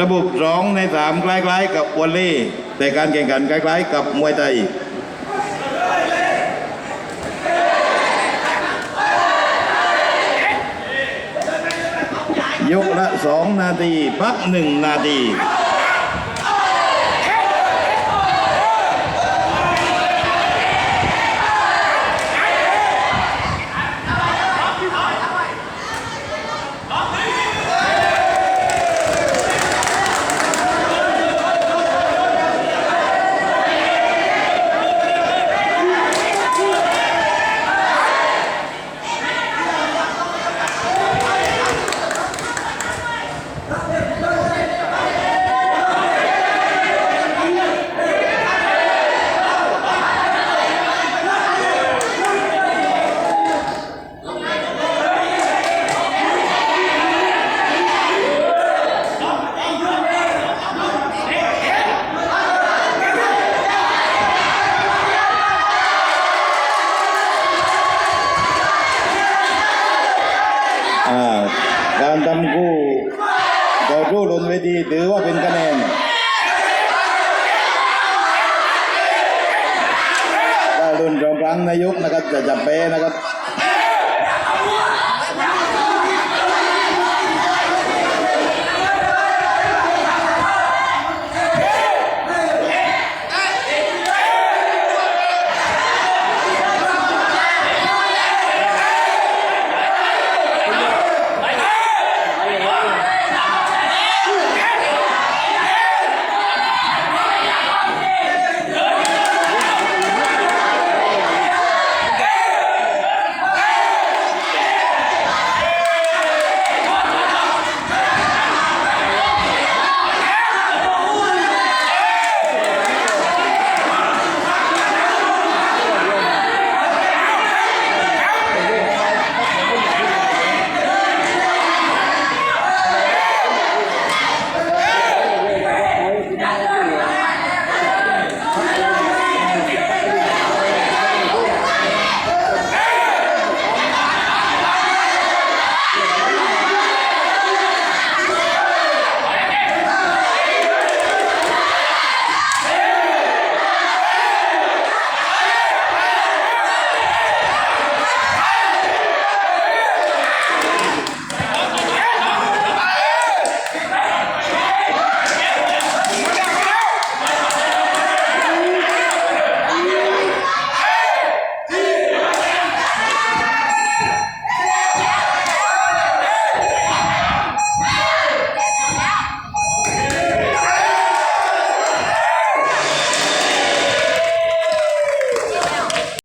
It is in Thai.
ระบบสองในสามคล้ายๆ กับวอลเล่แต่การแข่งขันคล้ายๆ กับมวยไทยยกละสองนาที พักหนึ่งนาที การทำคู่ต่อสู้บนเวทีถือว่าเป็นคะแนนถ้ารุนสองครั้งนายกนะครับจะจับเป้นะครับ